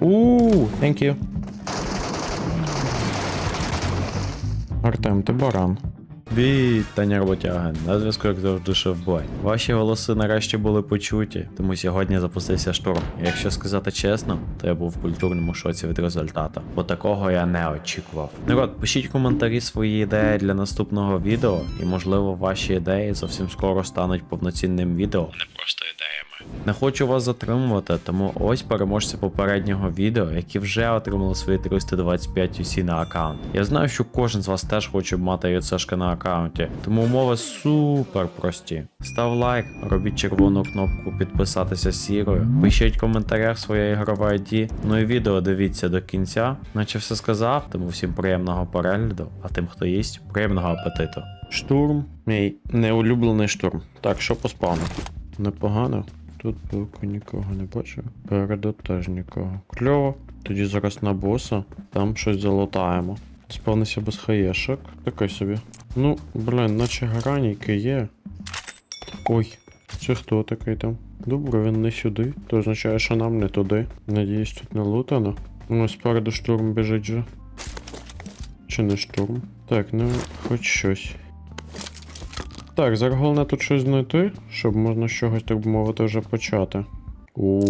Ууу, thank you. Артем, ти баран. Вітання роботяги, на зв'язку як завжди шефбой. Ваші голоси нарешті були почуті, тому сьогодні запустився штурм. Якщо сказати чесно, то я був в культурному шоці від результату, бо такого я не очікував. Народ, пишіть коментарі свої ідеї для наступного відео, і можливо ваші ідеї зовсім скоро стануть повноцінним відео, а не просто. Не хочу вас затримувати, тому ось переможці попереднього відео, які вже отримали свої 325 UC на аккаунт. Я знаю, що кожен з вас теж хоче мати юцешки на аккаунті, тому умови супер прості. Став лайк, робіть червону кнопку підписатися сірою, пишіть в коментарях своє ігрове ID, ну і відео дивіться до кінця, наче все сказав, тому всім приємного перегляду, а тим, хто їсть, приємного апетиту. Штурм, мій неулюблений штурм. Так, що по спавну? Непогано. Тут поки нікого не бачу. Переду теж нікого. Кльово. Тоді зараз на боса. Там щось залутаємо. Спавнися без хаєшок. Такий собі. Ну, блін, наче гаранійки є. Ой, це хто такий там? Добре, він не сюди. То означає, що нам не туди. Надіюсь, тут не лутано. Ну, спереду штурм біжить же. Чи не штурм? Так, ну, хоч щось. Так, зараз головне тут щось знайти, щоб можна з чогось, так би мовити, вже почати. у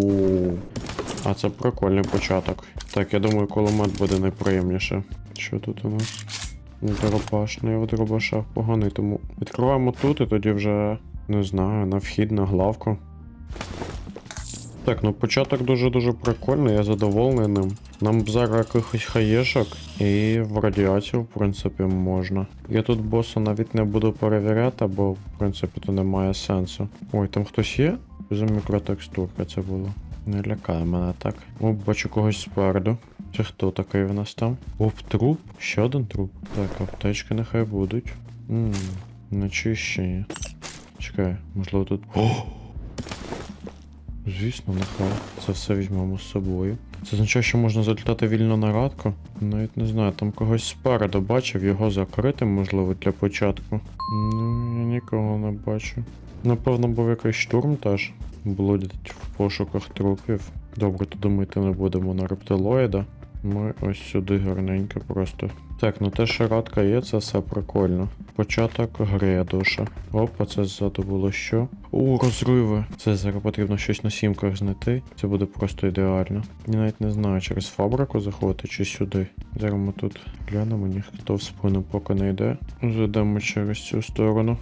А це прикольний початок. Так, я думаю, кулемет буде найприємніше. Що тут у нас? Дробаш, ну я в дробашах поганий, тому відкриваємо тут і тоді вже не знаю, на вхід, на главку. Так, ну початок дуже-дуже прикольний, я задоволений ним. Нам б зараз якихось хаєшок і в радіацію, в принципі, можна. Я тут боса навіть не буду перевіряти, бо в принципі то немає сенсу. Ой, там хтось є? За мікротекстурка це було. Не лякає мене так. О, бачу когось спереду. Це хто такий в нас там? Оп, труп? Ще один труп. Так, аптечки нехай будуть. Ммм, начищені. Чекай, можливо тут. О! Звісно, нехай. Це все візьмемо з собою. Це означає, що можна залітати вільно на радку. Навіть не знаю, там когось спереду бачив, його закрити, можливо, для початку. Ну, я нікого не бачу. Напевно, був якийсь штурм теж. Блудять в пошуках трупів. Добре, то йти не будемо на рептилоїда. Ми ось сюди гарненько просто. Так, ну те, що радка є, це все прикольно. Початок гри душа. Опа, це ззаду було що? О, розриви. Це зараз потрібно щось на сімках знайти. Це буде просто ідеально. Я навіть не знаю, через фабрику заходити чи сюди. Зараз ми тут глянемо, ніхто в спину поки не йде. Зайдемо через цю сторону.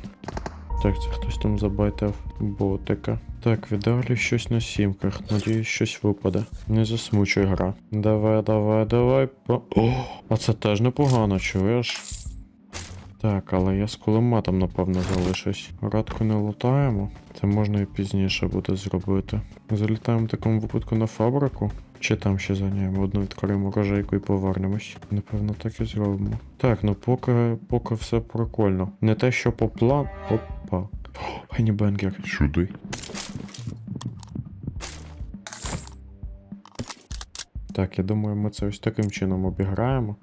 Так, це хтось там забайтав ботика. Так, в щось на сімках. Надіюсь, щось випаде. Не засмучуй гра. Давай, давай, давай. По... О, а це теж непогано, чуєш? Так, але я з кулеметом, напевно, залишусь. Радку не лутаємо. Це можна і пізніше буде зробити. Залітаємо в такому випадку на фабрику. Чи там ще зайняємо одну відкриємо рожейку і повернемось. Напевно, так і зробимо. Так, ну поки, поки все прикольно. Не те, що по плану. Опа. Генібенгер. Сюди. Так, я думаю, ми це ось таким чином обіграємо.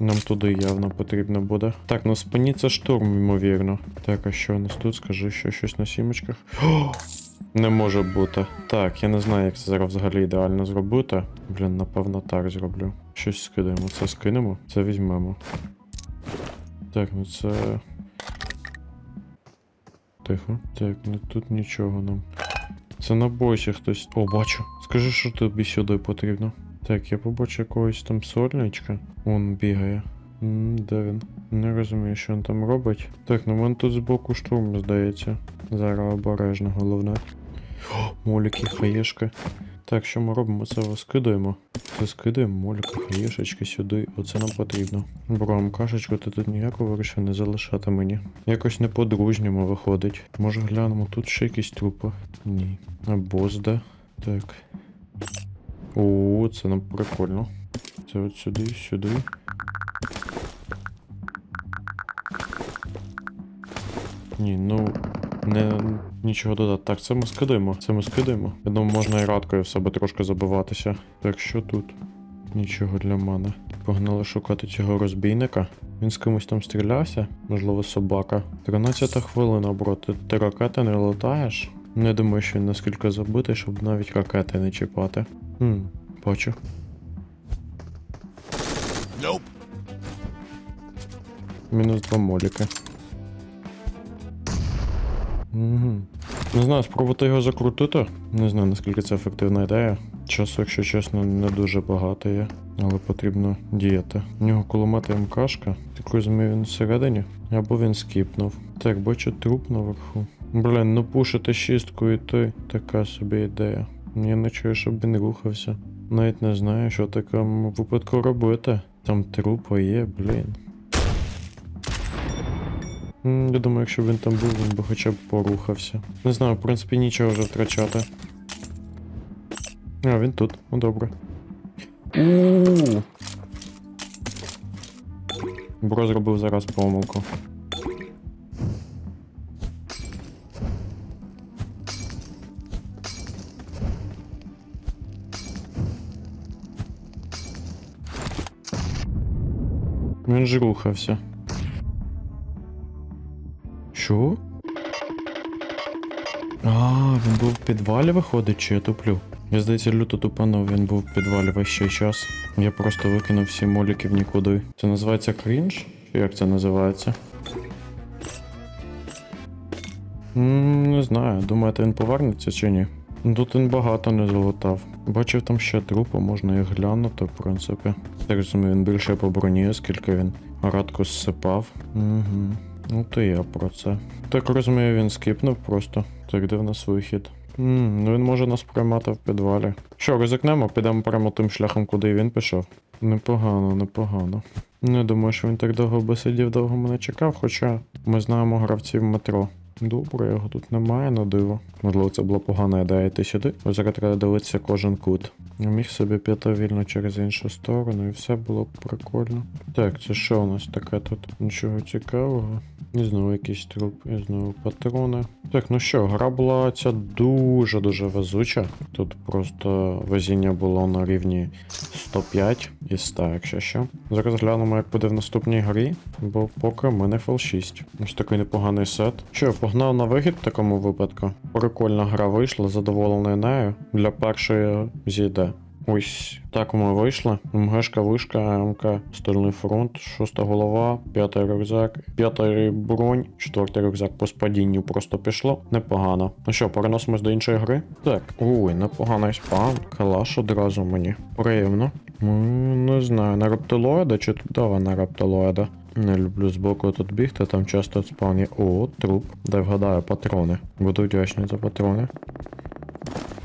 Нам туди явно потрібно буде. Так, ну спині це штурм, ймовірно. Так, а що у нас тут? Скажи, що щось на сімочках. О! Не може бути. Так, я не знаю, як це зараз взагалі ідеально зробити. Блін, напевно, так зроблю. Щось скидаємо. Це скинемо, це візьмемо. Так, ну це. Тихо. Так, ну тут нічого нам. Це на босі хтось. О, бачу. Скажи, що тобі сюди потрібно. Так, я побачу якогось там сольничка. Он бігає. М, Де він? Не розумію, що він там робить. Так, ну в мене тут збоку штурм, здається. Зараз обережно, головне. О, моліки, хаєшки. Так, що ми робимо? Це скидаємо. Це скидаємо моліки, хаєшечки сюди. Оце нам потрібно. Бром, кашечку, ти тут ніякого вирішив не залишати мені. Якось не по-дружньому виходить. Може глянемо, тут ще якісь трупи? Ні. А бос де? Так. О, це нам прикольно. Це от сюди, сюди. Ні, ну не нічого додати. Так, це ми скидаємо. Це ми скидаємо. Я думаю, можна і радкою в себе трошки забиватися. Так, що тут? Нічого для мене. Погнали шукати цього розбійника. Він з кимось там стрілявся, можливо, собака. 13 хвилина, бро, ти, ти ракети не летаєш? Не думаю, що він наскільки забитий, щоб навіть ракети не чіпати. Хм, бачу. Nope. Мінус два моліки. Угу. Не знаю, спробувати його закрутити. Не знаю, наскільки це ефективна ідея. Часу, якщо чесно, не дуже багато є, але потрібно діяти. У нього кулемет МКшка. Так розумію, він всередині. Або він скіпнув. Так, бачу труп наверху. Блін, ну пушити шістку і той. Така собі ідея. Я не чую, щоб він рухався. Навіть не знаю, що в такому випадку робити. Там трупа є, блін. Я думаю, якщо б він там був, він би хоча б порухався. Не знаю, в принципі, нічого вже втрачати. А, він тут. Ну добре. Бро зробив зараз помилку. Він ж рухався. Що? А, він був в підвалі виходить, чи я туплю? Я здається, люто тупанув, він був в підвалі весь ще час. Я просто викинув всі моліки в нікуди. Це називається крінж? Чи як це називається? М, не знаю, думаєте, він повернеться чи ні? Ну, Тут він багато не залутав. Бачив там ще трупи, можна їх глянути, в принципі. Так розумію, він більше по броні, оскільки він радку зсипав. Угу. Ну то я про це. Так розумію, він скіпнув просто. Так, де в нас вихід? Ммм, ну він може нас приймати в підвалі. Що, ризикнемо, підемо прямо тим шляхом, куди він пішов. Непогано, непогано. Не думаю, що він так довго би сидів, довго мене чекав, хоча ми знаємо гравців метро. Добре, його тут немає на диво. Можливо, це була погана ідея йти сюди. Ось зараз треба дивитися кожен кут. Я міг собі піти вільно через іншу сторону, і все було б прикольно. Так, це що у нас таке тут? Нічого цікавого. І знову якийсь труп, і знову патрони. Так, ну що, гра була ця дуже-дуже везуча. Тут просто везіння було на рівні 105 із 100, якщо що. Зараз глянемо, як буде в наступній грі, бо поки в мене фл 6. Ось такий непоганий сет. Що, погнав на вихід в такому випадку. Прикольна гра вийшла, задоволений нею. Для першої зійде. Ось так ми вийшли. МГшка, вишка, МК, стильний фронт, шоста голова, п'ятий рюкзак, п'ятий бронь, четвертий рюкзак по спадінню просто пішло. Непогано. Ну що, переносимось до іншої гри? Так, ой, непоганий спам. Калаш одразу мені. Приємно. М, Не знаю, на рептилоїда чи Давай на рептилоїда. Не люблю збоку тут бігти, там часто спавн є. О, труп. Дай вгадаю, патрони. Буду вдячний за патрони.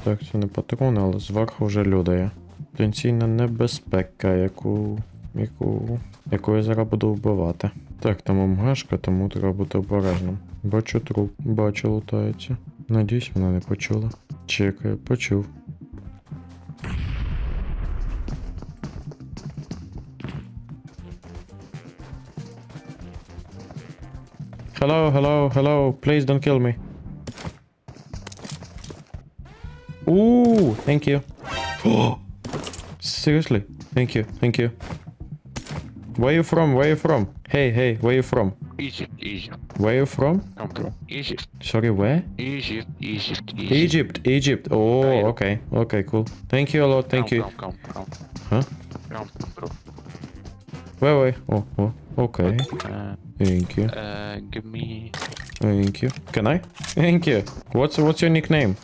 Так, це не патрони, але зверху вже люди є. Потенційна небезпека, яку. яку. яку я зараз буду вбивати. Так, там МГшка, тому треба бути обережним. Бачу труп, бачу, лутається. Надіюсь, вона не почула. Чекаю, почув. Hello, hello, hello, please don't kill me. Ooh, thank you. Seriously, thank you, thank you. Where you from? Where you from? Hey, hey, where you from? Egypt, Egypt. Where you from? Come from Egypt, Sorry, where? Egypt, Egypt, Egypt. Egypt, Egypt. Oh, okay, okay, cool. Thank you a lot, thank come, you. Come, come, come. Huh? Come, bro. Where, where? Oh, oh, okay. Uh, Thank you, uh, give me. thank you. Can I? Thank you. What's what's your nickname?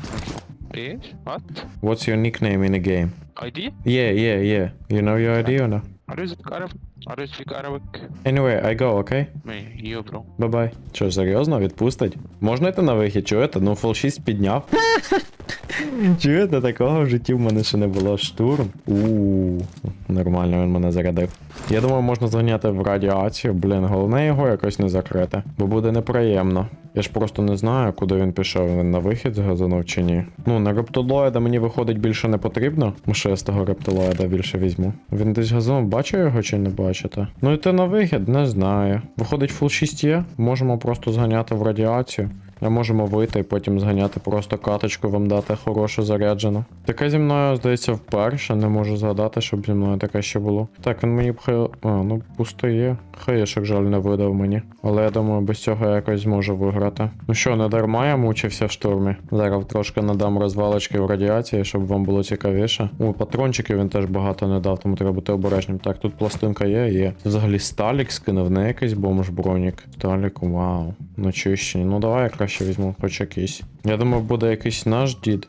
Yes? What? What's your nickname in the game? ID? Yeah, yeah, yeah. You know your ID or no? You speak Arabic? Are you speak Arabic? Anyway, I go, okay? Me, you, bro. Бай-бай. Що, серйозно, відпустить? Можна йти на вихід, чуєте? Ну, фол 6 підняв. Чуєте, такого в житті в мене ще не було штурм. Ууу, нормально він мене зарядив. Я думаю, можна зганяти в радіацію, блін, головне його якось не закрити, бо буде неприємно. Я ж просто не знаю, куди він пішов, він на вихід згазанув чи ні. Ну, на рептилоїда мені виходить більше не потрібно. Може я з того рептилоїда більше візьму. Він десь газонув, бачу його чи не бачите? Ну йти на вигід, не знаю. Виходить, фул 6 є, можемо просто зганяти в радіацію. А можемо вийти і потім зганяти просто каточку, вам дати хорошу заряджену. Таке зі мною, здається, вперше. Не можу згадати, щоб зі мною таке ще було. Так, він мені б хай. А, ну пусто є. Хаєшок жаль не видав мені. Але я думаю, без цього я якось зможу виграти. Ну що, не дарма я мучився в штурмі. Зараз трошки надам розвалочки в радіації, щоб вам було цікавіше. О, патрончиків він теж багато не дав, тому треба бути обережним. Так, тут пластинка є, є. Взагалі Сталік скинув, не якийсь бомж бронік. Сталік, вау. Начищені. Ну давай краще візьму, хоч якийсь. Я думав, буде якийсь наш дід.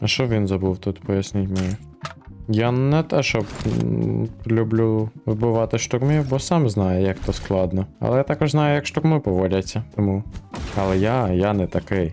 А що він забув тут, поясніть мені. Я не те, щоб м, люблю вбивати штурмів, бо сам знаю, як то складно. Але я також знаю, як штурми поводяться. Тому. Але я, я не такий.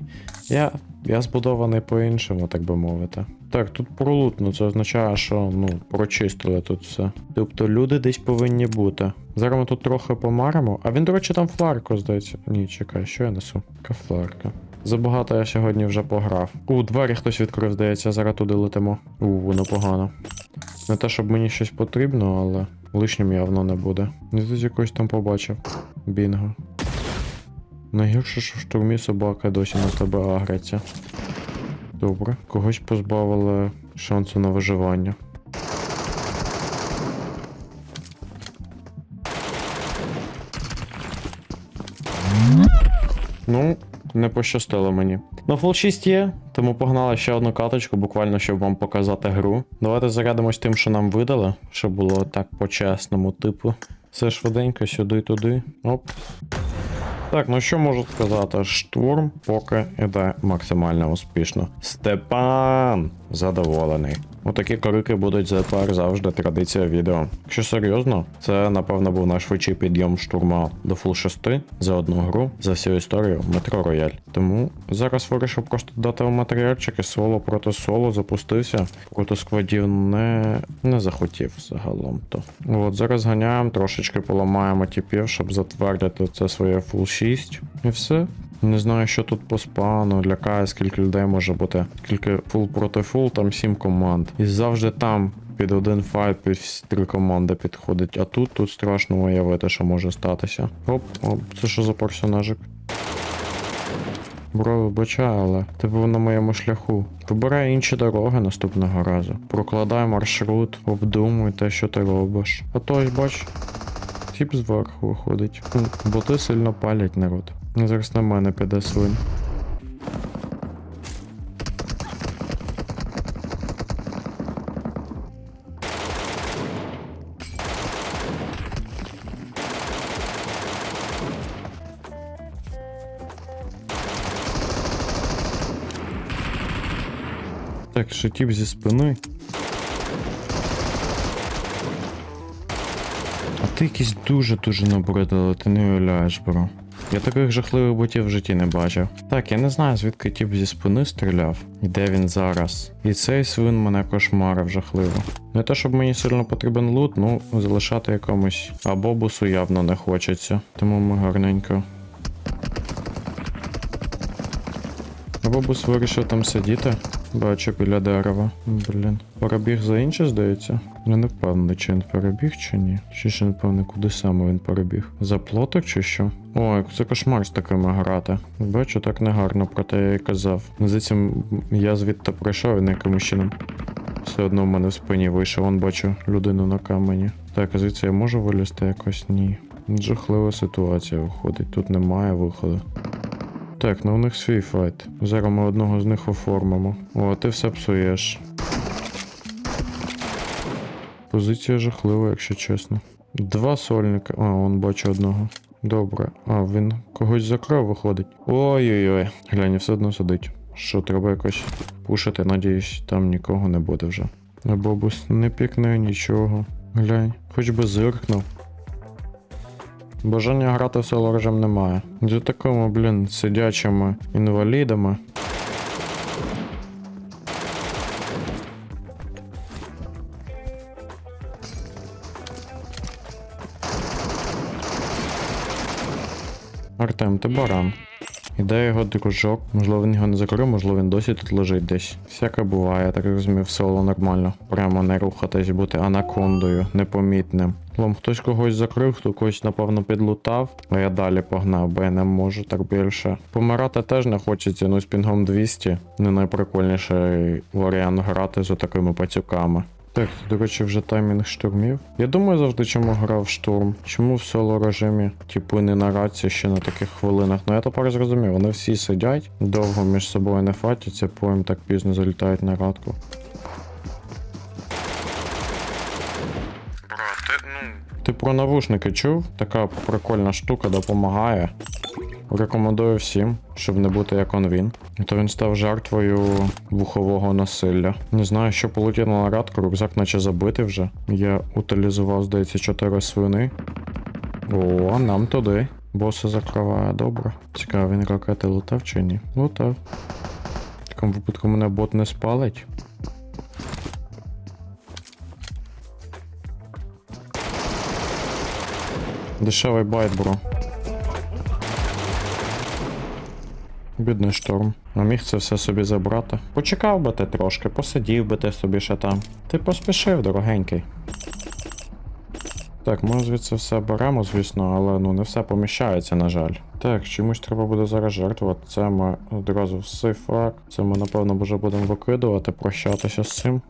Я, я збудований по-іншому, так би мовити. Так, тут пролутно, це означає, що ну, прочистили тут все. Тобто люди десь повинні бути. Зараз ми тут трохи помаримо. А він, до речі, там фларку, здається. Ні, чекай, що я несу? Яка. Забагато я сьогодні вже пограв. У, двері хтось відкрив, здається, зараз туди летимо. У, воно погано. Не те, щоб мені щось потрібно, але лишнім явно не буде. Я тут якось там побачив. Бінго. Найгірше, що в штурмі собака досі на тебе агриться. Добре, когось позбавили шансу на виживання. Ну, не пощастило мені. Ну, фул 6 є, тому погнали ще одну каточку, буквально щоб вам показати гру. Давайте зарядимось тим, що нам видали, щоб було так по-чесному, типу. Все швиденько, сюди і туди. Оп. Так, ну що можу сказати? Штурм поки іде максимально успішно. Степан задоволений. Отакі корики будуть тепер завжди традиція відео. Якщо серйозно, це напевно був найшвидший підйом штурма до фул 6 за одну гру за всю історію метро Рояль. Тому зараз вирішив просто дати вам матеріальчики соло проти соло запустився. Проти складів не, не захотів загалом то. От зараз ганяємо, трошечки поламаємо тіпів, щоб затвердити це своє фул 6. І все. Не знаю, що тут по спану, лякає, скільки людей може бути. Скільки фул проти фул, там 7 команд. І завжди там під один файт під три команди підходить. А тут тут страшно уявити, що може статися. Оп, оп, це що за персонажик? Бро, вибачай, але ти був на моєму шляху. Вибирай інші дороги наступного разу. Прокладай маршрут, обдумуй те, що ти робиш. А то ось бач, тіп зверху виходить. Хм, Боти сильно палять народ. Зараз на мене піде свин. Так, ще зі спини. Ти якийсь дуже-дуже набридало, ти не уявляєш, бро. Я таких жахливих ботів в житті не бачив. Так, я не знаю, звідки тіп зі спини стріляв, і де він зараз. І цей свин мене кошмарив жахливо. Не те, щоб мені сильно потрібен лут, ну залишати якомусь абобусу явно не хочеться. Тому ми гарненько. Абобус вирішив там сидіти. Бачу біля дерева. Блін. Перебіг за інше, здається. Я не впевнений, чи він перебіг, чи ні. Чи ще не певний, куди саме він перебіг. За плоток чи що? Ой, це кошмар з такими грати. Бачу, так негарно, проте я і казав. Здається, я звідти прийшов і не якимось чином. Все одно в мене в спині вийшов, вон бачу людину на камені. Так, а звідси я можу вилізти якось? Ні. Жахлива ситуація виходить, тут немає виходу. Так, ну у них свій файт. Зараз ми одного з них оформимо. О, ти все псуєш. Позиція жахлива, якщо чесно. Два сольника. А, он бачу одного. Добре. А, він когось закрив, виходить. Ой-ой-ой. Глянь, все одно сидить. Що, треба якось пушити, надіюсь, там нікого не буде вже. А бабус не пікне нічого. Глянь, хоч би зиркнув. Бажання грати в соло режим немає. За такими, блін, сидячими інвалідами. Артем, ти баран. Іде його дружок. Можливо, він його не закрив, можливо, він досі тут лежить десь. Всяке буває, я так розумів, соло нормально. Прямо не рухатись, бути анакондою, непомітним. Вам хтось когось закрив, хто когось, напевно, підлутав, а я далі погнав, бо я не можу так більше. Помирати теж не хочеться, ну з пінгом 200 не найприкольніший варіант грати з отакими пацюками. Так, до речі, вже таймінг штурмів. Я думаю завжди, чому грав штурм. Чому в соло режимі, типу, не на рації ще на таких хвилинах. Ну я тепер зрозумів, вони всі сидять, довго між собою не фатяться, потім так пізно залітають на радку. Ти, ну. Ти про навушники чув? Така прикольна штука допомагає. Рекомендую всім, щоб не бути як он він. То він став жертвою вухового насилля. Не знаю, що полетіло на радку, рюкзак наче забитий вже. Я утилізував, здається, 4 свини. О, нам туди. Боса закриває, добре. Цікаво, він ракети лутав чи ні? Лутав. В такому випадку мене бот не спалить. Дешевий байт, бро. Бідний шторм. А міг це все собі забрати. Почекав би ти трошки, посидів би ти собі ще там. Ти поспішив, дорогенький. Так, ми звідси все беремо, звісно, але ну не все поміщається, на жаль. Так, чомусь треба буде зараз жертвувати. Це ми одразу в сейфак. Це ми, напевно, вже будемо викидувати, прощатися з цим.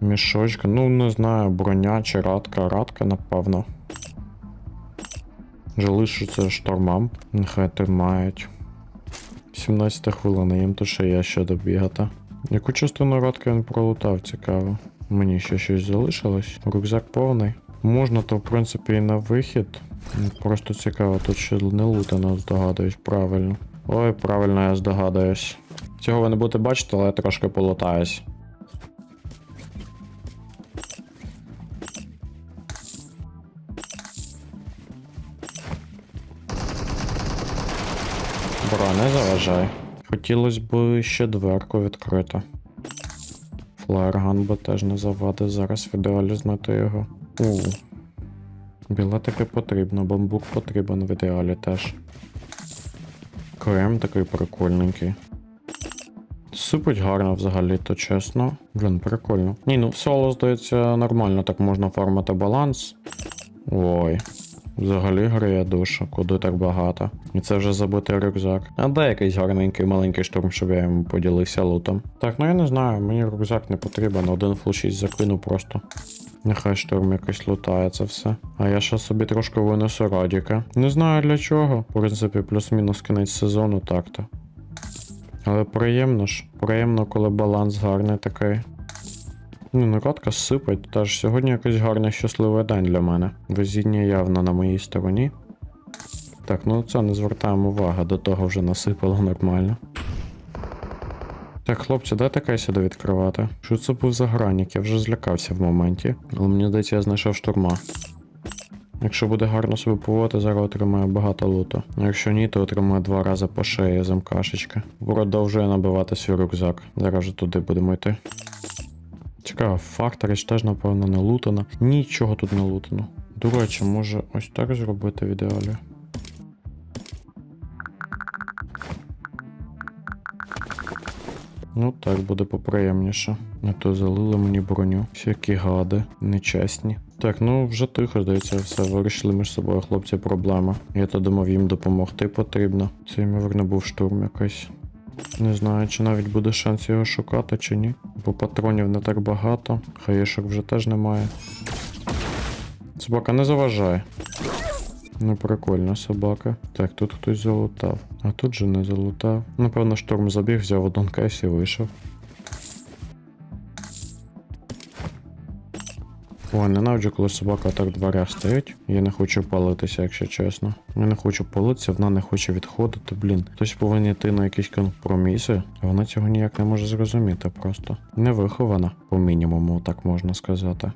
Мішочка, ну не знаю, броня чи радка, радка, напевно. Вже лишиться штормам. Нехай тримають. 17 хвилина, їм то ще є ще добігати. Яку частину радки він пролутав, цікаво. Мені ще щось залишилось. Рюкзак повний. Можна, то в принципі і на вихід. Просто цікаво, тут ще не лутано, здогадуюсь, правильно. Ой, правильно я здогадуюсь. Цього ви не будете бачити, але я трошки полутаюсь. Бро. Хотілося б ще дверку відкрити. Флаєрган би теж не завадив зараз в ідеалі знайти його. У. Білетики потрібно, бамбук потрібен в ідеалі теж. Крем такий прикольненький. Сипить гарно взагалі, то чесно. Блін, прикольно. Ні, ну в соло, здається, нормально так можна фармити баланс. Ой. Взагалі грає душа, куди так багато. І це вже забитий рюкзак. А де якийсь гарненький маленький штурм, щоб я йому поділився лутом. Так, ну я не знаю, мені рюкзак не потрібен, один фул 6 закину просто. Нехай штурм якось лутає це все. А я ще собі трошки винесу радіка. Не знаю для чого. В принципі, плюс-мінус кінець сезону так-то. Але приємно ж. Приємно, коли баланс гарний такий. Ну, накладка сипать, теж сьогодні якийсь гарний щасливий день для мене. Везіння явно на моїй стороні. Так, ну це не звертаємо уваги, до того вже насипало нормально. Так, хлопці, дайте кай сюди відкривати. Що це був за гранік? Я вже злякався в моменті. Але мені здається, я знайшов штурма. Якщо буде гарно себе поводити, зараз отримає багато луту. Якщо ні, то отримає два рази по шиї з МКшечки. Продовжує набивати свій рюкзак. Зараз вже туди будемо йти. Цікаво, факторич теж, напевно, не лутано. Нічого тут не лутано. До речі, може ось так зробити в ідеалі. Ну так буде поприємніше. А то залили мені броню. Всякі гади, нечесні. Так, ну вже тихо, здається, все. Вирішили між собою хлопці проблема. Я то думав, їм допомогти потрібно. Це ймовірно був штурм якийсь. Не знаю, чи навіть буде шанс його шукати, чи ні. Бо патронів не так багато, хаєшок вже теж немає. Собака не заважає. Ну, прикольна собака. Так, тут хтось залутав. А тут же не залутав. Напевно, шторм забіг, взяв один кейс і вийшов. Ой, ненавиджу, коли собака так в дверях стоїть. Я не хочу палитися, якщо чесно. Я не хочу палитися, вона не хоче відходити. Блін, хтось повинен йти на якісь компроміси, а вона цього ніяк не може зрозуміти просто. Не вихована, по мінімуму, так можна сказати.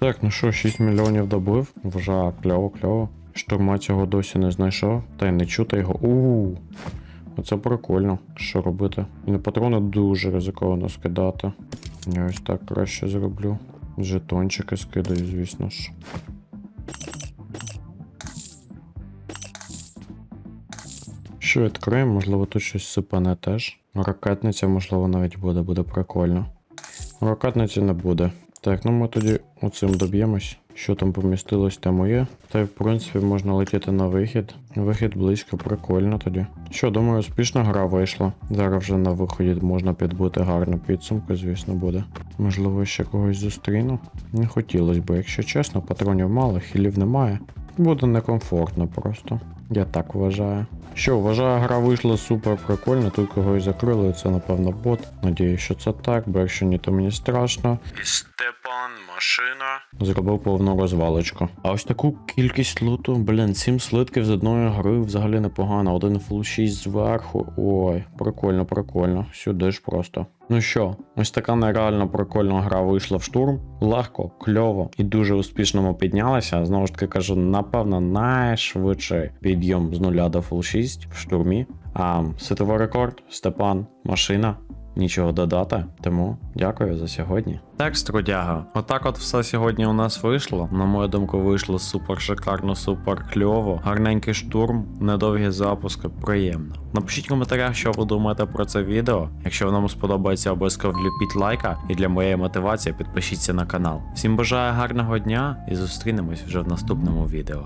Так, ну що, 6 мільйонів добив. Вже кльово, кльово. Штурма цього досі не знайшов, та й не чути його. у Оце прикольно, що робити. І на патрони дуже ризиковано скидати. Я ось так краще зроблю. Жетончики скидаю, звісно ж. Що відкриємо, можливо, тут щось сипане теж. Ракетниця, можливо, навіть буде, буде прикольно. Ракетниці не буде. Так, ну ми тоді оцим доб'ємось. Що там помістилось, те моє. Та й в принципі можна летіти на вихід. Вихід близько, прикольно тоді. Що, думаю, успішна гра вийшла. Зараз вже на виході можна підбути гарну підсумку, звісно, буде. Можливо, ще когось зустріну. Не хотілося б, якщо чесно, патронів мало, хілів немає. Буде некомфортно просто. Я так вважаю. Що, вважаю, гра вийшла супер прикольно, тут когось закрили, це напевно бот. Надію, що це так, бо якщо ні, то мені страшно. І Степан, машина. Зробив повну розвалочку. А ось таку кількість луту, блін, 7 слитків з одної гри взагалі непогано. Один фул 6 зверху. Ой, прикольно, прикольно. Сюди ж просто. Ну що, ось така нереально прикольна гра вийшла в штурм. Легко, кльово і дуже успішно ми піднялися. Знову ж таки кажу, напевно, найшвидший підйом з нуля до фул 6 в штурмі. А ситовий рекорд, Степан, машина. Нічого додати, тому дякую за сьогодні. Так, струдяга, отак от все сьогодні у нас вийшло. На мою думку, вийшло супер шикарно, супер кльово. Гарненький штурм, недовгі запуски, приємно. Напишіть в коментарях, що ви думаєте про це відео. Якщо воно вам сподобається, обов'язково вліпіть лайка. І для моєї мотивації підпишіться на канал. Всім бажаю гарного дня і зустрінемось вже в наступному відео.